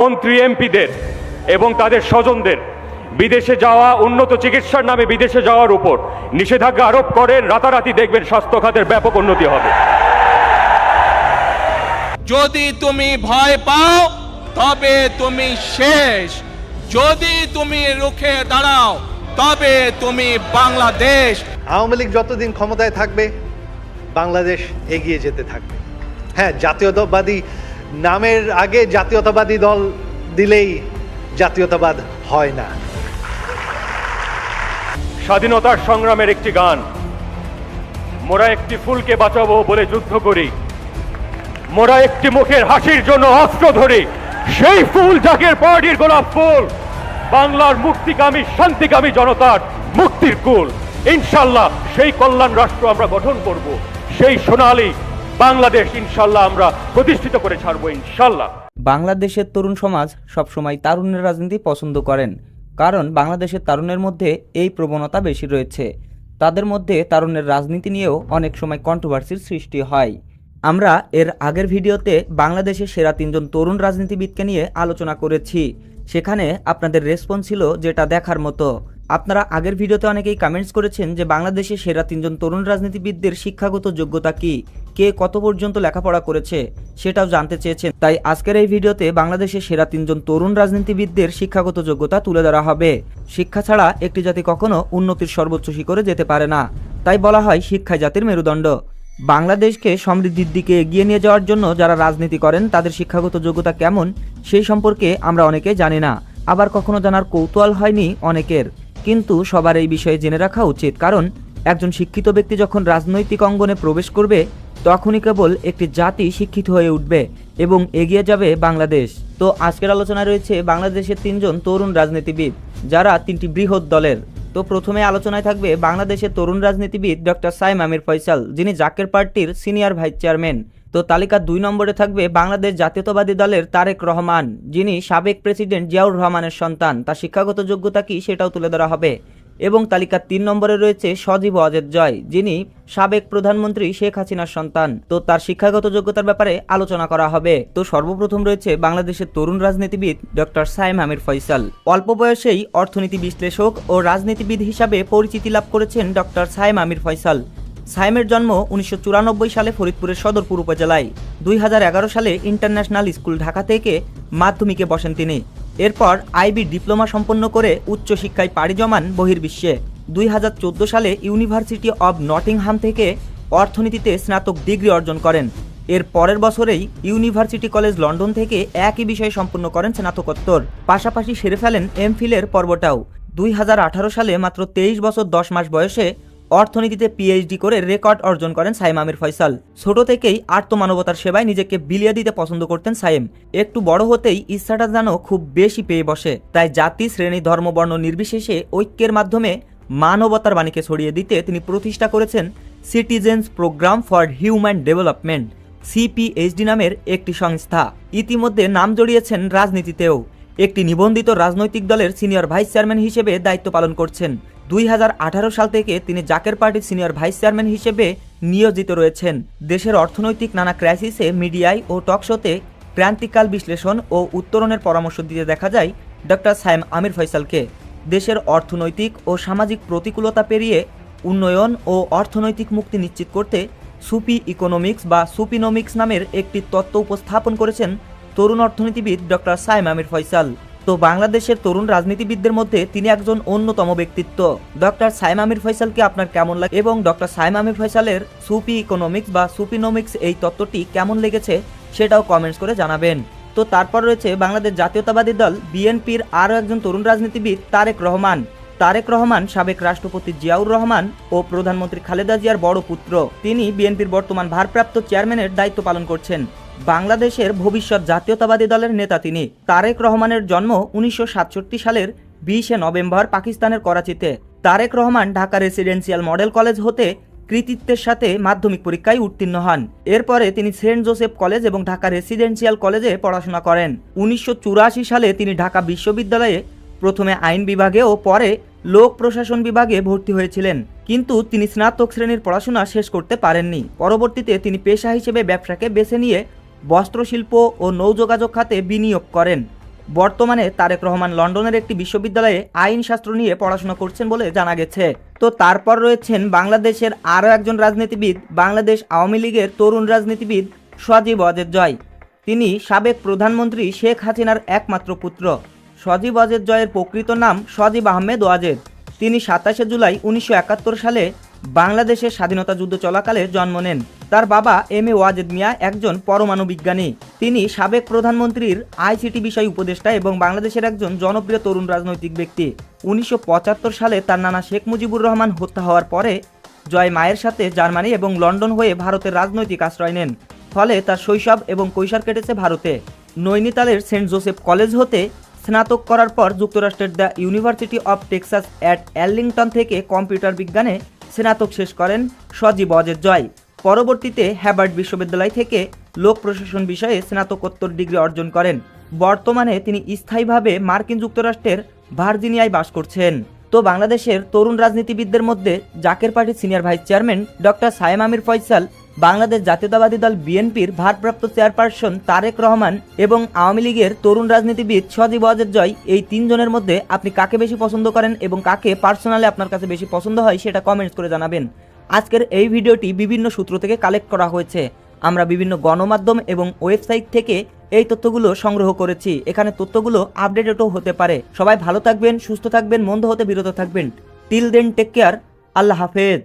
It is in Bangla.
মন্ত্রী এমপিদের এবং তাদের স্বজনদের বিদেশে যাওয়া উন্নত চিকিৎসার নামে বিদেশে যাওয়ার উপর নিষেধাজ্ঞা আরোপ করেন রাতারাতি দেখবেন স্বাস্থ্য খাতের ব্যাপক উন্নতি হবে। যদি তুমি ভয় পাও তবে তুমি শেষ। যদি তুমি রুখে দাঁড়াও তবে তুমি বাংলাদেশ। আওয়ামী লীগ যতদিন ক্ষমতায় থাকবে বাংলাদেশ এগিয়ে যেতে থাকবে। হ্যাঁ জাতীয়তাবাদী নামের আগে জাতীয়তাবাদী দল দিলেই জাতীয়তাবাদ হয় না। স্বাধীনতার সংগ্রামের একটি গান। মোরা একটি ফুলকে বাঁচাবো বলে যুদ্ধ করি। মোরা একটি মুখের হাসির জন্য অস্ত্র ধরি। সেই ফুল জাগের পার্টির গোলাপ ফুল। বাংলার মুক্তিকামী, শান্তিকামী জনতার মুক্তির কুল। ইনশাল্লাহ সেই কল্যাণ রাষ্ট্র আমরা গঠন করব। সেই সোনালী বাংলাদেশ ইনশাল্লাহ আমরা প্রতিষ্ঠিত করে ছাড়বো ইনশাল্লাহ। বাংলাদেশের তরুণ সমাজ সবসময় তারুণ্যের রাজনীতি পছন্দ করেন, কারণ বাংলাদেশের তারুণের মধ্যে এই প্রবণতা বেশি রয়েছে। তাদের মধ্যে তারুণ্যের রাজনীতি নিয়েও অনেক সময় কন্ট্রোভার্সির সৃষ্টি হয়। আমরা এর আগের ভিডিওতে বাংলাদেশের সেরা তিনজন তরুণ রাজনীতিবিদকে নিয়ে আলোচনা করেছি। সেখানে আপনাদের রেসপন্স ছিল যেটা দেখার মতো। আপনারা আগের ভিডিওতে অনেকেই কমেন্টস করেছেন যে বাংলাদেশের সেরা তিনজন তরুণ রাজনীতিবিদদের শিক্ষাগত যোগ্যতা কি। কে কত পর্যন্ত লেখাপড়া করেছে সেটাও জানতে চেয়েছেন। তাই আজকের এই ভিডিওতে বাংলাদেশের সেরা তিনজন তরুণ রাজনীতিবিদদের শিক্ষাগত যোগ্যতা তুলে ধরা হবে। শিক্ষা ছাড়া একটি জাতি কখনো উন্নতির সর্বোচ্চ শিখরে যেতে পারে না। তাই বলা হয় শিক্ষাই জাতির মেরুদণ্ড। বাংলাদেশকে সমৃদ্ধির দিকে এগিয়ে নিয়ে যাওয়ার জন্য যারা রাজনীতি করেন, তাদের শিক্ষাগত যোগ্যতা কেমন সেই সম্পর্কে আমরা অনেকে জানি না। আবার কখনো জানার কৌতূহল হয়নি অনেকের। কিন্তু সবার এই বিষয়ে জেনে রাখা উচিত, কারণ একজন শিক্ষিত ব্যক্তি যখন রাজনৈতিক অঙ্গনে প্রবেশ করবে তখনই কেবল একটি জাতি শিক্ষিত হয়ে উঠবে এবং এগিয়ে যাবে বাংলাদেশ। তো আজকের আলোচনায় রয়েছে বাংলাদেশের তিনজন তরুণ রাজনীতিবিদ, যারা তিনটি বৃহৎ দলের। তো প্রথমে আলোচনায় থাকবে বাংলাদেশের তরুণ রাজনীতিবিদ ডক্টর সাইম আমির ফয়সাল, যিনি জাকের পার্টির সিনিয়র ভাইস চেয়ারম্যান। তো তালিকার দুই নম্বরে থাকবে বাংলাদেশ জাতীয়তাবাদী দলের তারেক রহমান, যিনি সাবেক প্রেসিডেন্ট জিয়াউর রহমানের সন্তান। তার শিক্ষাগত যোগ্যতা কি সেটাও তুলে ধরা হবে। এবং তালিকার তিন নম্বরে রয়েছে সজীব অজেদ জয়, যিনি সাবেক প্রধানমন্ত্রী শেখ হাসিনার সন্তান। তো তার শিক্ষাগত যোগ্যতার ব্যাপারে আলোচনা করা হবে। তো সর্বপ্রথম রয়েছে বাংলাদেশের তরুণ রাজনীতিবিদ ডক্টর সাইম আমির ফয়সাল। অল্প বয়সেই অর্থনীতি বিশ্লেষক ও রাজনীতিবিদ হিসাবে পরিচিতি লাভ করেছেন ডক্টর সাইম আমির ফয়সাল। সাইমের জন্ম উনিশশো চুরানব্বই সালে ফরিদপুরের সদরপুর উপজেলায়। দুই হাজার এগারো সালে ইন্টারন্যাশনাল স্কুল ঢাকা থেকে মাধ্যমিকে বসেন তিনি। এরপর আইবি ডিপ্লোমা সম্পন্ন করে উচ্চশিক্ষায় পাড়ি জমান বহির্বিশ্বে। দুই হাজার চোদ্দ সালে ইউনিভার্সিটি অব নটিংহাম থেকে অর্থনীতিতে স্নাতক ডিগ্রি অর্জন করেন। এর পরের বছরেই ইউনিভার্সিটি কলেজ লন্ডন থেকে একই বিষয়ে সম্পন্ন করেন স্নাতকোত্তর। পাশাপাশি সেরে ফেলেন এমফিলের পর্বটাও। দুই হাজার আঠারো সালে মাত্র তেইশ বছর দশ মাস বয়সে অর্থনীতিতে পিএইচডি করে রেকর্ড অর্জন করেন সাইম আমির ফয়সাল। ছোট থেকেই আত্মমানবতার সেবায় নিজেকে বিলিয়ে দিতে পছন্দ করতেন সাইম। একটু বড় হতেই ইচ্ছাটা যেন খুব বেশি পেয়ে বসে। তাই জাতি, শ্রেণি ধর্মবর্ণ নির্বিশেষে ঐক্যের মাধ্যমে মানবতার বাণীকে ছড়িয়ে দিতে তিনি প্রতিষ্ঠা করেছেন citizens programme for human development CPHD নামের একটি সংস্থা। ইতিমধ্যে নাম জড়িয়েছেন রাজনীতিতেও। একটি নিবন্ধিত রাজনৈতিক দলের সিনিয়র ভাইস চেয়ারম্যান হিসেবে দায়িত্ব পালন করছেন। দুই হাজার আঠারো সাল থেকে তিনি জাকের পার্টির সিনিয়র ভাইস চেয়ারম্যান হিসেবে নিয়োজিত রয়েছেন। দেশের অর্থনৈতিক নানা ক্রাইসিসে মিডিয়ায় ও টকশোতে ক্রান্তিকাল বিশ্লেষণ ও উত্তরণের পরামর্শ দিতে দেখা যায় ডক্টর সাইম আমির ফয়সালকে। দেশের অর্থনৈতিক ও সামাজিক প্রতিকূলতা পেরিয়ে উন্নয়ন ও অর্থনৈতিক মুক্তি নিশ্চিত করতে সুপি ইকোনমিক্স বা সুপিনোমিক্স নামের একটি তত্ত্ব উপস্থাপন করেছেন তরুণ অর্থনীতিবিদ ডক্টর সাইম আমির ফয়সাল। তো বাংলাদেশের তরুণ রাজনীতিবিদদের মধ্যে তিনি একজন অন্যতম ব্যক্তিত্ব। ডক্টর সাইম আমির ফয়সালকে আপনার কেমন লাগে এবং ডক্টর সাইম আমির ফয়সালের সুপি ইকোনমিক্স বা সুপিনোমিক্স এই তত্ত্বটি কেমন লেগেছে সেটাও কমেন্টস করে জানাবেন। তো তারপর রয়েছে বাংলাদেশ জাতীয়তাবাদী দল, বিএনপির আরও একজন তরুণ রাজনীতিবিদ তারেক রহমান। তারেক রহমান সাবেক রাষ্ট্রপতি জিয়াউর রহমান ও প্রধানমন্ত্রী খালেদা জিয়ার বড় পুত্র। তিনি বিএনপির বর্তমান ভারপ্রাপ্ত চেয়ারম্যানের দায়িত্ব পালন করছেন। বাংলাদেশের ভবিষ্যৎ জাতীয়তাবাদী দলের নেতা তিনি। তারেক রহমানের জন্ম উনিশশো সাতষট্টি সালের বিশে নভেম্বর পাকিস্তানের করাচিতে। Tarek Rahman Dhaka residential model college হতে কৃতিত্বের সাথে মাধ্যমিক পরীক্ষায় উত্তীর্ণ হন। এরপরে তিনি সেন্ট জোসেফ কলেজ এবং ঢাকা রেসিডেন্সিয়াল কলেজে পড়াশোনা করেন। উনিশশো চুরাশি সালে তিনি ঢাকা বিশ্ববিদ্যালয়ে প্রথমে আইন বিভাগে ও পরে লোক প্রশাসন বিভাগে ভর্তি হয়েছিলেন। কিন্তু তিনি স্নাতক শ্রেণির পড়াশোনা শেষ করতে পারেননি। পরবর্তীতে তিনি পেশা হিসেবে ব্যবসাকে বেছে নিয়ে বস্ত্রশিল্প ও নৌযোগাযোগ খাতে বিনিয়োগ করেন। বর্তমানে তারেক রহমান লন্ডনের একটি বিশ্ববিদ্যালয়ে আইন শাস্ত্র নিয়ে পড়াশোনা করছেন বলে জানা গেছে। তো তারপর রয়েছেন বাংলাদেশের আরও একজন রাজনীতিবিদ, বাংলাদেশ আওয়ামী লীগের তরুণ রাজনীতিবিদ সজীব অজের জয়। তিনি সাবেক প্রধানমন্ত্রী শেখ হাসিনার একমাত্র পুত্র। সজীব অজের জয়ের প্রকৃত নাম সজীব আহমেদ ওয়াজেদ। তিনি সাতাশে জুলাই উনিশশো একাত্তর সালে বাংলাদেশের স্বাধীনতা যুদ্ধ চলাকালে জন্ম নেন। তার বাবা এম এ ওয়াজেদ মিয়া একজন পরমাণু বিজ্ঞানী। তিনি সাবেক প্রধানমন্ত্রীর আইসিটি বিষয় উপদেষ্টা এবং বাংলাদেশের একজন জনপ্রিয় তরুণ রাজনৈতিক ব্যক্তি। উনিশশো পঁচাত্তর সালে তার নানা শেখ মুজিবুর রহমান হত্যা হওয়ার পরে জয় মায়ের সাথে জার্মানি এবং লন্ডন হয়ে ভারতের রাজনৈতিক আশ্রয় নেন। ফলে তার শৈশব এবং কৈশোর কেটেছে ভারতে। নৈনিতালের সেন্ট জোসেফ কলেজ হতে স্নাতক করার পর যুক্তরাষ্ট্রের the university of Texas at Arlington থেকে কম্পিউটার বিজ্ঞানে স্নাতক শেষ করেন সজীব অজের জয়। পরবর্তীতে হ্যাবার্ড বিশ্ববিদ্যালয় থেকে লোক প্রশাসন বিষয়ে স্নাতকোত্তর ডিগ্রি অর্জন করেন। বর্তমানে তিনি স্থায়ীভাবে মার্কিন যুক্তরাষ্ট্রের ভার্জিনিয়ায় বাস করছেন। তো বাংলাদেশের তরুণ রাজনীতিবিদদের মধ্যে জাকের পার্টির senior vice chairman doctor Sayem Amir Faisal Bangladesh জাতীয়তাবাদী দল বিএনপির ভারপ্রাপ্ত চেয়ারপারসন তারেক রহমান এবং আওয়ামী লীগের তরুণ রাজনীতিবিদ সজীব ওয়াজেদ জয় এই তিনজনের মধ্যে আপনি কাকে বেশি পছন্দ করেন এবং কাকে পার্সোনালি আপনার কাছে বেশি পছন্দ হয় সেটা কমেন্টস করে জানাবেন। আজকের এই ভিডিওটি বিভিন্ন সূত্র থেকে কালেক্ট করা হয়েছে। আমরা বিভিন্ন গণমাধ্যম এবং ওয়েবসাইট থেকে এই তথ্যগুলো সংগ্রহ করেছি। এখানে তথ্যগুলো আপডেটেডও হতে পারে। সবাই ভালো থাকবেন, সুস্থ থাকবেন, মন্দ হতে বিরত থাকবেন। টিল দেন টেক কেয়ার আল্লাহ হাফেজ।